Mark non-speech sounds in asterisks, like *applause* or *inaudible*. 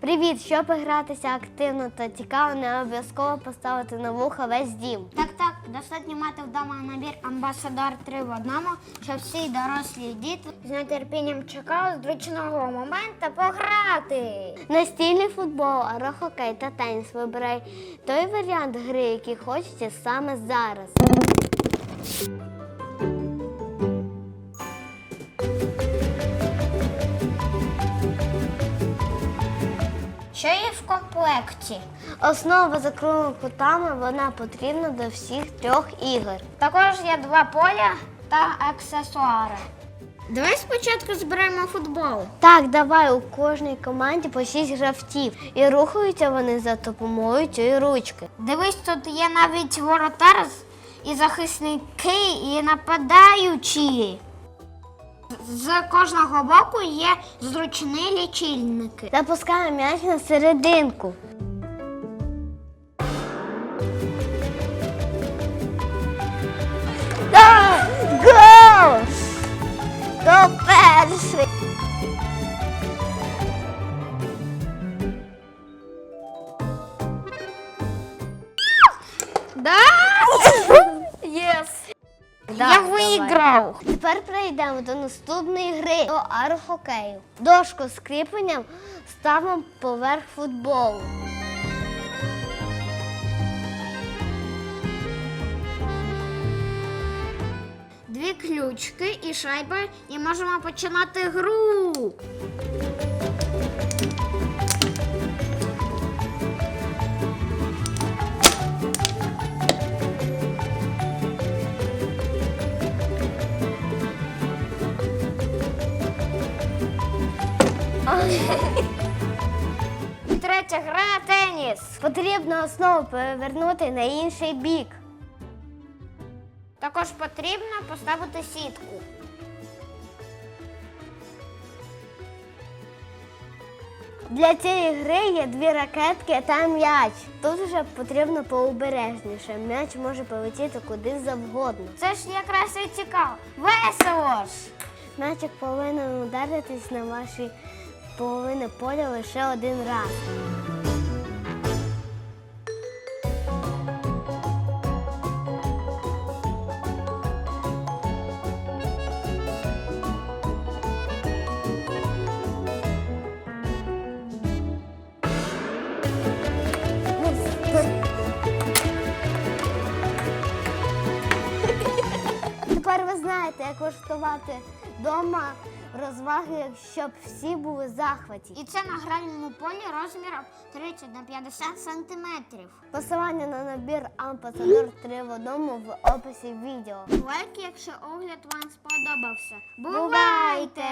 Привіт! Щоб гратися активно та цікаво, не обов'язково поставити на вуха весь дім. Так, так, достатньо мати вдома набір амбасадор 3 в одному, щоб всі дорослі діти з нетерпінням чекали зручного моменту пограти. Настільний футбол, аерохокей та теніс вибирай той варіант гри, який хочеться саме зараз. Що є в комплекті? Основа за круглими кутами вона потрібна до всіх трьох ігор. Також є два поля та аксесуари. Давай спочатку зберемо футбол. Так, давай у кожній команді по шість гравців, і рухаються вони за допомогою цієї ручки. Дивись, тут є навіть воротар і захисники, і нападаючі. З кожного боку є зручні лічильники. Запускаємо м'яч на серединку. Гол! Хто перший? Да? *laughs* Єс! Я виграв. Тепер перейдемо до наступної гри до архокею. Дошку з кріпленням ставимо поверх футболу. Дві ключки і шайба, і можемо починати гру. Третя гра теніс. Потрібно основу перевернути на інший бік. Також потрібно поставити сітку. Для цієї гри є дві ракетки та м'яч. Тут вже потрібно пообережніше. М'яч може полетіти куди завгодно. Це ж якраз і цікаво. Весело ж! М'ячик повинен ударитись на вашій половини поля лише один раз. Влаштувати вдома розваги, щоб всі були в захваті. І це на гральному полі розміром 30 на 50 сантиметрів. Посилання на набір Ампасадор 3 в одному в описі відео. Лайк, якщо огляд вам сподобався. Бувайте!